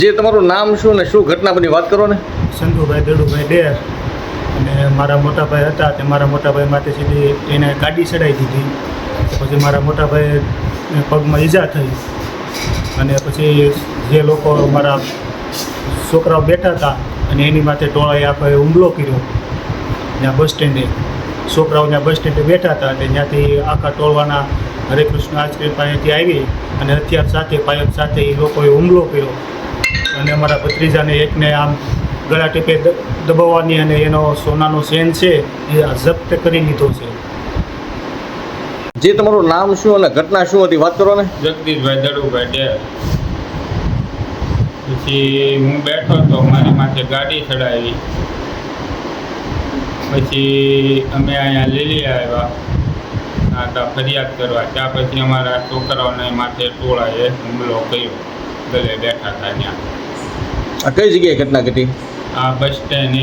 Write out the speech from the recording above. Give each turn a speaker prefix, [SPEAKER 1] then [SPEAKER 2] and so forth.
[SPEAKER 1] જે તમારું નામ શું ને શું ઘટના બની વાત કરો ને.
[SPEAKER 2] સંધુભાઈ દડુભાઈ ડેર અને મારા મોટાભાઈ હતા તે મારા મોટાભાઈ માટે સીધી એને ગાડી ચડાવી દીધી. પછી મારા મોટાભાઈ પગમાં ઈજા થઈ અને પછી જે લોકો મારા છોકરાઓ બેઠા હતા અને એની માથે ટોળાએ આપણે હુમલો કર્યો ત્યાં બસ સ્ટેન્ડે. છોકરાઓ ત્યાં બસ સ્ટેન્ડે બેઠા હતા અને ત્યાંથી આખા ટોળવાના હરે કૃષ્ણ આશ્રય પાસેથી આવી અને હથિયાર સાથે પાયક સાથે એ લોકોએ હુમલો કર્યો. અને અમારા ભત્રીજાને એકને આમ ગળા ટીપે દબાવવાની અને એનો સોનાનો ચેન છે એ આ જપ્ત કરી લીધો છે.
[SPEAKER 1] જે તમારું નામ શું અને ઘટના શું હતી વાત કરો ને.
[SPEAKER 3] જગદીશભાઈ દડુભાઈ ડેર. પછી હું બેઠો તો મારી માથે ગાડી ચડાવી. પછી અમે અહીંયા લીલી આવ્યા. આ તા ફરિયાદ કરવા. ત્યાં પછી અમારા છોકરાઓને માથે ટોળાએ હુમલો કર્યો. ગલે બેઠા હતા ત્યાં.
[SPEAKER 1] આ કઈ જગ્યાએ ઘટના ઘટી?
[SPEAKER 3] આ બસ સ્ટેન્ડ